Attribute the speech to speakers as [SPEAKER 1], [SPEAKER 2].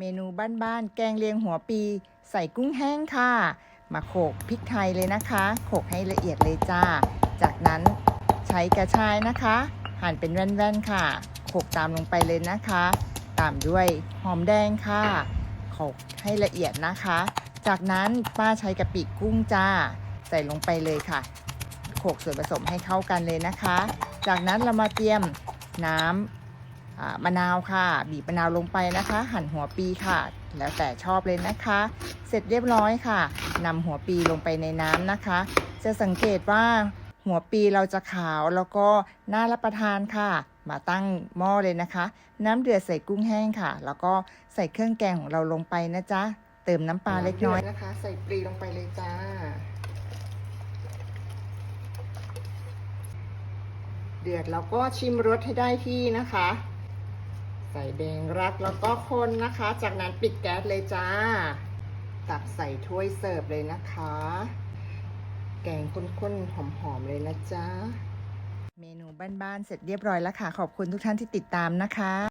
[SPEAKER 1] เมนูบ้านๆ แกงเลียงหัวปี ใส่กุ้งแห้งค่ะ มาโขลกพริกไทยเลยนะคะ โขลกให้ละเอียดเลยจ้า จากนั้นใช้กระชายนะคะ หั่นเป็นแว่นๆค่ะ โขลกตามลงไปเลยนะคะ ตามด้วยหอมแดงค่ะ โขลกให้ละเอียดนะคะ จากนั้นป้าใช้กะปิกุ้งจ้า ใส่ลงไปเลยค่ะ โขลกส่วนผสมให้เข้ากันเลยนะคะ จากนั้นเรามาเตรียมน้ำ มะนาวค่ะ บีบมะนาวลงไปนะคะ หั่นหัวปีค่ะ แล้วแต่ชอบเลยนะคะ เสร็จเรียบร้อยค่ะนำหัวปีลงไปในน้ำนะคะ จะสังเกตว่าหัวปีเราจะขาวแล้วก็น่ารับประทานค่ะ มาตั้งหม้อเลยนะคะ น้ำเดือดใส่กุ้งแห้งค่ะ แล้วก็ใส่เครื่องแกงของเราลงไปนะจ๊ะ เติมน้ำปลาเล็กน้อยนะคะ ใส่ปลีลงไปเลยจ้า เดือดแล้วก็ชิมรสให้ได้ที่นะคะ ใส่แดงรักแล้วก็คนนะคะ จากนั้นปิดแก๊สเลยจ้า ตักใส่ถ้วยเสิร์ฟเลยนะคะ แกงข้นๆ หอมๆ เลยนะจ้า เมนูบ้านๆ เสร็จเรียบร้อยแล้วค่ะ ขอบคุณทุกท่านที่ติดตามนะคะ